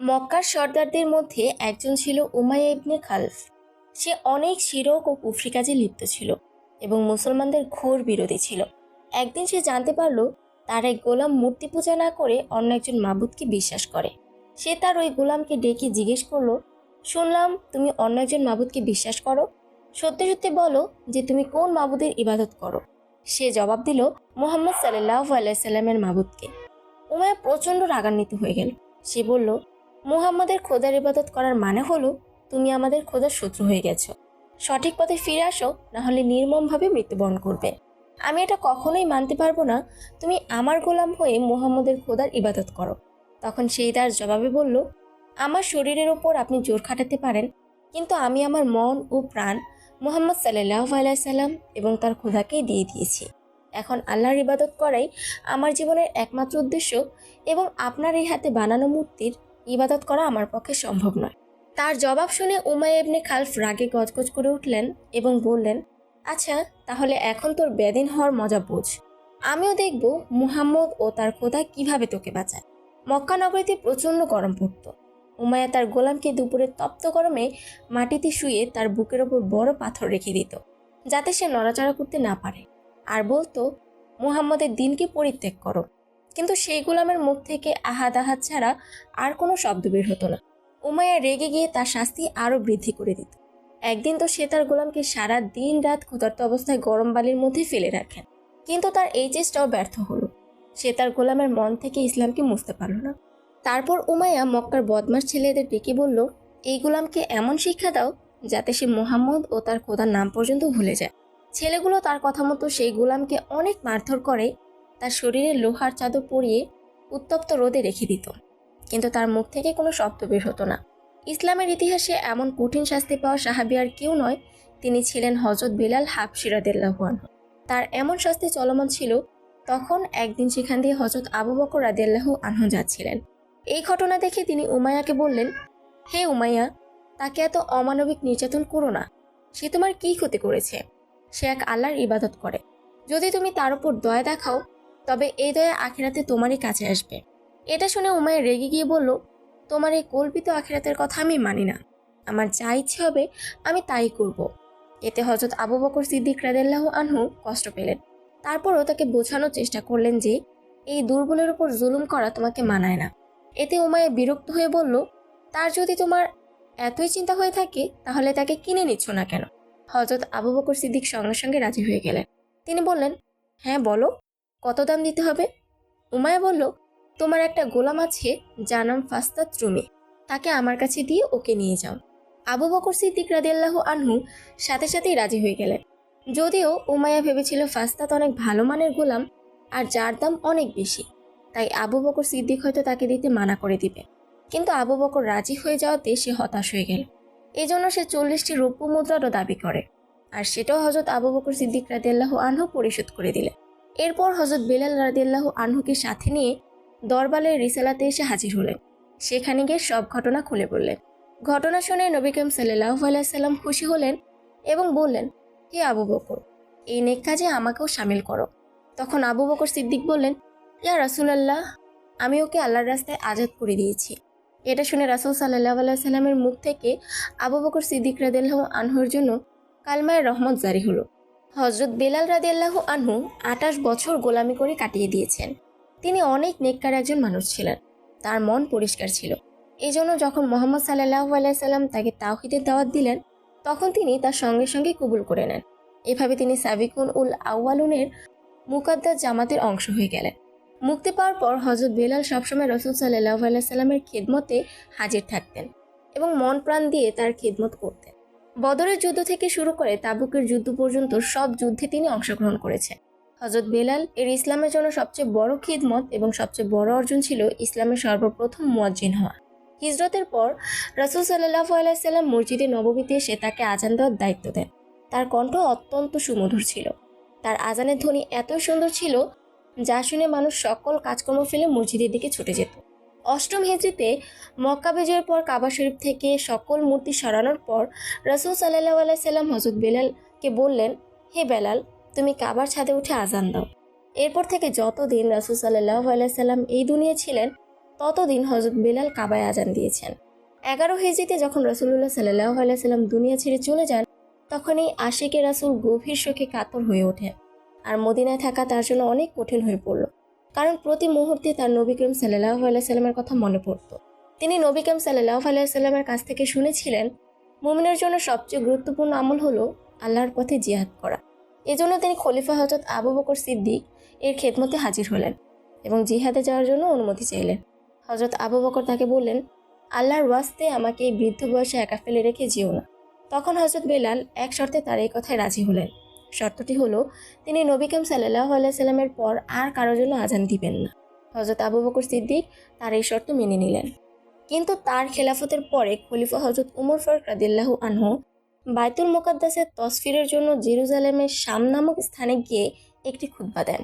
মক্কার সর্দারদের মধ্যে একজন ছিল উমাইয়া ইবনে খালফ। সে অনেক শিরক ও কুফরি কাজে লিপ্ত ছিল এবং মুসলমানদের ঘোর বিরোধী ছিল। একদিন সে জানতে পারল, তার এক গোলাম মূর্তি পূজা না করে অন্য একজন মাবুদকে বিশ্বাস করে। সে তার ওই গোলামকে ডেকে জিজ্ঞেস করল, শুনলাম তুমি অন্য একজন মাবুদকে বিশ্বাস করো? সত্যি সত্যি বলো যে তুমি কোন মাবুদের ইবাদত করো? সে জবাব দিল, মোহাম্মদ সাল্লাহ আলাইসাল্লামের মাবুদকে। উমায়া প্রচণ্ড রাগান্বিত হয়ে গেল। সে বলল মুহাম্মাদের খোদার ইবাদত করার মানে হলো, তুমি আমাদের খোদার শত্রু হয়ে গেছো। সঠিক পথে ফিরে আসো, না হলে নির্মমভাবে মৃত্যুবরণ করবে। আমি এটা কখনোই মানতে পারব না, তুমি আমার গোলাম হয়ে মুহাম্মদের খোদার ইবাদত করো। তখন সেই তার জবাবে বলল, আমার শরীরের ওপর আপনি জোর খাটাতে পারেন, কিন্তু আমি আমার মন ও প্রাণ মুহাম্মদ সাল্লাহ আলাইসাল্লাম এবং তার খোদাকেই দিয়ে দিয়েছি। এখন আল্লাহর ইবাদত করাই আমার জীবনের একমাত্র উদ্দেশ্য এবং আপনার এই হাতে বানানো মূর্তির ইবাদত করা আমার পক্ষে সম্ভব নয়। তার জবাব শুনে উমায় এমনি খালফ রাগে গজগজ করে উঠলেন এবং বললেন আচ্ছা তাহলে এখন তোর বেদিন হওয়ার মজা বোঝ। আমিও দেখব মুহাম্মদ ও তার খোদা কীভাবে তোকে বাঁচায়। মক্কা নগরীতে প্রচণ্ড গরম পড়ত। উমায়া তার গোলামকে দুপুরে তপ্ত গরমে মাটিতে শুয়ে তার বুকের ওপর বড় পাথর রেখে দিত, যাতে সে নড়াচড়া করতে না পারে। আর বলতো, মুহাম্মদের দিনকে পরিত্যাগ করো। কিন্তু সেই গোলামের মুখ থেকে আহাদ আহাদ ছাড়া আর কোনো শব্দ বের হতো না। উমায়া রেগে গিয়ে তার শাস্তি আরও বৃদ্ধি করে দিত। একদিন তো সে তার গোলামকে সারা দিন রাত ক্ষুধার্ত অবস্থায় গরম বালির মধ্যে ফেলে রাখেন। কিন্তু তার এই চেষ্টাও ব্যর্থ হলো। সে তার গোলামের মন থেকে ইসলামকে মুছতে পারল না। তারপর উমায়া মক্কার বদমাস ছেলেদের ডেকে বলল, এই গোলামকে এমন শিক্ষা দাও যাতে সে মোহাম্মদ ও তার খোদার নাম পর্যন্ত ভুলে যায়। ছেলেগুলো তার কথা মতো সেই গোলামকে অনেক মারধর করে তার শরীরে লোহার চাদর পরিয়ে উত্তপ্ত রোদে রেখে দিত। কিন্তু তার মুখ থেকে কোনো শব্দ বের হতো না। ইসলামের ইতিহাসে এমন কঠিন শাস্তি পাওয়া সাহাবি আর কেউ নয়, তিনি ছিলেন হজরত বিলাল হাব সিরাদিল্লাহান তার এমন শাস্তি চলমান ছিল, তখন একদিন সেখান দিয়ে হজরত আবু বকর রাদিয়াল্লাহু আনহু যাচ্ছিলেন। এই ঘটনা দেখে তিনি উমাইয়াকে বললেন, হে উমাইয়া, তাকে এত অমানবিক নির্যাতন করো না। সে তোমার কী ক্ষতি করেছে? সে এক আল্লাহর ইবাদত করে। যদি তুমি তার উপর দয়া দেখাও তবে এই দয়া আখেরাতে তোমারই কাছে আসবে। এটা শুনে উমায় রেগে গিয়ে বলল, তোমার এই কল্পিত আখেরাতের কথা আমি মানি না। আমার যা ইচ্ছে হবে আমি তাই করব। এতে হজরত আবু বকর সিদ্দিক রাদেল্লাহ আনহু কষ্ট পেলেন। তারপরও তাকে বোঝানোর চেষ্টা করলেন যে, এই দুর্বলের উপর জুলুম করা তোমাকে মানায় না। এতে উমায় বিরক্ত হয়ে বলল, তার যদি তোমার এতই চিন্তা হয়ে থাকে, তাহলে তাকে কিনে নিচ্ছ না কেন? হজরত আবু বকর সিদ্দিক সঙ্গে সঙ্গে রাজি হয়ে গেলেন। তিনি বললেন হ্যাঁ বলো। কত দাম দিতে হবে? উমায়া বলল, তোমার একটা গোলাম আছে, যার নাম ফাস্তাত রুমি। তাকে আমার কাছে দিয়ে ওকে নিয়ে যাও। আবু বকর সিদ্দিক রাদিয়াল্লাহ আনহু সাথে সাথেই রাজি হয়ে গেলেন। যদিও উমায়া ভেবেছিল ফাস্তাত অনেক ভালো মানের গোলাম আর যার দাম অনেক বেশি, তাই আবু বকর সিদ্দিক হয়তো তাকে দিতে মানা করে দিবে। কিন্তু আবু বকর রাজি হয়ে যাওয়াতে সে হতাশ হয়ে গেল। এই জন্য সে চল্লিশটি রৌপ্য মুদ্রারও দাবি করে। আর সেটাও হজরত আবু বকর সিদ্দিক রাদিয়াল্লাহ আনহু পরিশোধ করে দিলেন। এরপর হজরত বেলাল রাদিয়াল্লাহ আনহুকে সাথে নিয়ে দরবারের রিসালাতে এসে হাজির হলেন। সেখানে গিয়ে সব ঘটনা খুলে বললেন ঘটনা শুনে নবী কাম সাল্লাহ আলাইসাল্লাম খুশি হলেন এবং বললেন, হে আবু বকর, এই নেক কাজে আমাকেও সামিল করো। তখন আবু বকর সিদ্দিক বললেন, ইয়া রাসুলাল্লাহ, আমি ওকে আল্লাহর রাস্তায় আজাদ করে দিয়েছি। এটা শুনে রাসুল সাল্লাহ আলাইসাল্লামের মুখ থেকে আবু বকর সিদ্দিক রাদিল্লাহ আনহুর জন্য কালমায় রহমত জারি হলো। হজরত বেলাল রাদিয়াল্লাহ আনহু আটাশ বছর গোলামি করে কাটিয়ে দিয়েছেন। তিনি অনেক নেককার একজন মানুষ ছিলেন। তার মন পরিষ্কার ছিল। এই জন্য যখন মোহাম্মদ সাল্লাহ আলাইসাল্লাম তাকে তাওহিদের দাওয়াত দিলেন, তখন তিনি তার সঙ্গে সঙ্গে কবুল করে নেন। এভাবে তিনি সাবিকুন উল আউয়ালুনের মুকাদ্দাস জামাতের অংশ হয়ে গেলেন। মুক্তি পাওয়ার পর হজরত বেলাল সবসময় রসুল সাল্লাহ আলাইসাল্লামের খেদমতে হাজির থাকতেন এবং মন প্রাণ দিয়ে তার খেদমত করতেন। বদরের যুদ্ধ থেকে শুরু করে তাবুকের যুদ্ধ পর্যন্ত সব যুদ্ধে তিনি অংশগ্রহণ করেছেন। হজরত বেলাল এর ইসলামের জন্য সবচেয়ে বড় খিদমত এবং সবচেয়ে বড় অর্জন ছিল ইসলামের সর্বপ্রথম মুয়াজ্জিন হওয়া। হিজরতের পর রাসুল সাল্লাহ আলাইসাল্লাম মসজিদে নবমীতে এসে তাকে আজান দেওয়ার দায়িত্ব দেন। তার কণ্ঠ অত্যন্ত সুমধুর ছিল। তার আজানের ধ্বনি এত সুন্দর ছিল যা শুনে মানুষ সকল কাজকর্ম ফেলে মসজিদের দিকে ছুটে যেত। অষ্টম হিজড়িতে মক্কা বিজয়ের পর কাবা শরীফ থেকে সকল মূর্তি সরানোর পর রাসুল সাল্লাহ আলাইসাল্লাম হজরত বেলালকে বললেন, হে বেলাল, তুমি কাবার ছাদে উঠে আজান দাও। এরপর থেকে যতদিন রাসুল সাল্লাহ আলাইসাল্লাম এই দুনিয়া ছিলেন, ততদিন হজরত বেলাল কাবায় আজান দিয়েছেন। এগারো হিজড়িতে যখন রসুল্লাহ সাল্লাহ আলাইসাল্লাম দুনিয়া ছেড়ে চলে যান তখন এই আশিকে রাসুল গভীর শোকে কাতর হয়ে ওঠেন। আর মদিনায় থাকা তার জন্য অনেক কঠিন হয়ে পড়ল। কারণ প্রতি মুহূর্তে তার নবী করিম সাল্লাহ আলাইসাল্লামের কথা মনে পড়ত। তিনি নবী করিম সাল্লাহ আলাইসাল্লামের কাছ থেকে শুনেছিলেন, মুমিনের জন্য সবচেয়ে গুরুত্বপূর্ণ আমল হলো আল্লাহর পথে জিহাদ করা। এজন্য তিনি খলিফা হজরত আবু বকর সিদ্দিক এর খেদমতে হাজির হলেন এবং জিহাদে যাওয়ার জন্য অনুমতি চাইলেন। হজরত আবু বকর তাকে বললেন, আল্লাহর ওয়াস্তে আমাকে এই বৃদ্ধ বয়সে একা ফেলে রেখে যেও না। তখন হজরত বেলাল এক শর্তে তার এই কথায় রাজি হলেন। শর্তটি হলো, তিনি নবিকাম সাল্লাহ আলাইসাল্লামের পর আর কারোর জন্য আজান দিবেন না। হজরত আবু বকর সিদ্দিক তার এই শর্ত মেনে নিলেন। কিন্তু তার খেলাফতের পরে খলিফা হজরত উমর ফারুক রাদিল্লাহু আনহু বাইতুল মোকাদ্দাসের তসফিরের জন্য জেরুজালেমের শাম নামক স্থানে গিয়ে একটি খুতবা দেন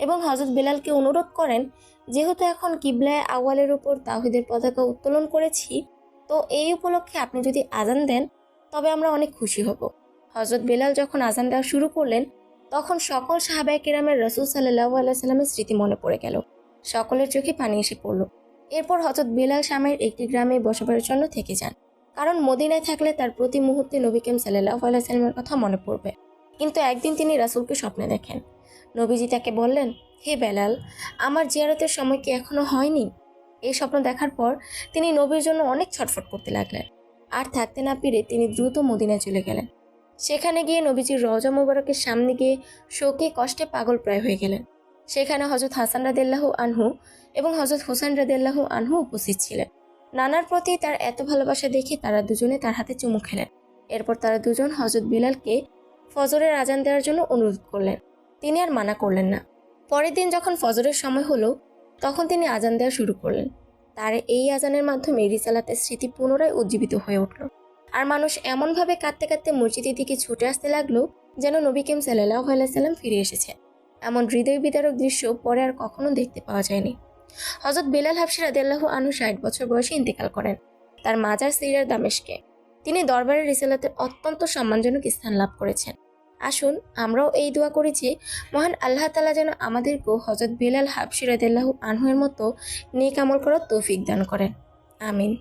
এবং হজরত বেলালকে অনুরোধ করেন, যেহেতু এখন কিবলায় আওয়ালের উপর তাহিদের পতাকা উত্তোলন করেছি, তো এই উপলক্ষে আপনি যদি আজান দেন, তবে আমরা অনেক খুশি হব। হজরত বেলাল যখন আজান দেওয়া শুরু করলেন, তখন সকল সাহাবায় কেরামের রসুল সাল্লাহ আলাইসাল্লামের স্মৃতি মনে পড়ে গেল। সকলের চোখে পানি এসে পড়ল। এরপর হজরত বেলাল স্বামীর একটি গ্রামে বসবাসের জন্য থেকে যান। কারণ মদিনায় থাকলে তার প্রতি মুহূর্তে নবী নবীকেম সাল্লাহ আলাইসাল্লামের কথা মনে পড়বে। কিন্তু একদিন তিনি রাসুলকে স্বপ্নে দেখেন। নবীজি তাকে বললেন, হে বেলাল, আমার জিয়ারতের সময় কি এখনও হয়নি? এই স্বপ্ন দেখার পর তিনি নবীর জন্য অনেক ছটফট করতে লাগলেন। আর থাকতে না পেরে তিনি দ্রুত মদিনায় চলে গেলেন। সেখানে গিয়ে নবীজির রজা মুবারকের সামনে গিয়ে শোকে কষ্টে পাগল প্রায় হয়ে গেলেন। সেখানে হজরত হাসান রাদেল্লাহ আনহু এবং হজরত হোসেন রাদেল্লাহ আনহু উপস্থিত ছিলেন। নানার প্রতি তার এত ভালোবাসা দেখে তারা দুজনে তার হাতে চুমু খেলেন। এরপর তারা দুজন হজরত বিলালকে ফজরের আজান দেওয়ার জন্য অনুরোধ করলেন। তিনি আর মানা করলেন না। পরের দিন যখন ফজরের সময় হলো, তখন তিনি আজান দেওয়া শুরু করলেন। তার এই আজানের মাধ্যমে রিসালাতের স্মৃতি পুনরায় উজ্জীবিত হয়ে উঠল। আর মানুষ এমনভাবে কাঁদতে কাঁদতে মসজিদের দিকে ছুটে আসতে লাগল যেন নবী কেম সাল্লাহ সাল্লাম ফিরে এসেছে। এমন হৃদয় বিদারক দৃশ্য পরে আর কখনো দেখতে পাওয়া যায়নি। হজরত বেলাল হাফসি রাদিয়াল্লাহু আনু ষাট বছর বয়সে ইন্তেকাল করেন। তার মাজার সিরিয়ার দামেশকে। তিনি দরবারের রিসালাতে অত্যন্ত সম্মানজনক স্থান লাভ করেছেন। আসুন, আমরাও এই দোয়া করি যে, মহান আল্লাহ তালা যেন আমাদেরকেও হজরত বেলাল হাফসি রাদিয়াল্লাহু আনহুয়ের মতো নেক আমল করার তৌফিক দান করেন। আমিন।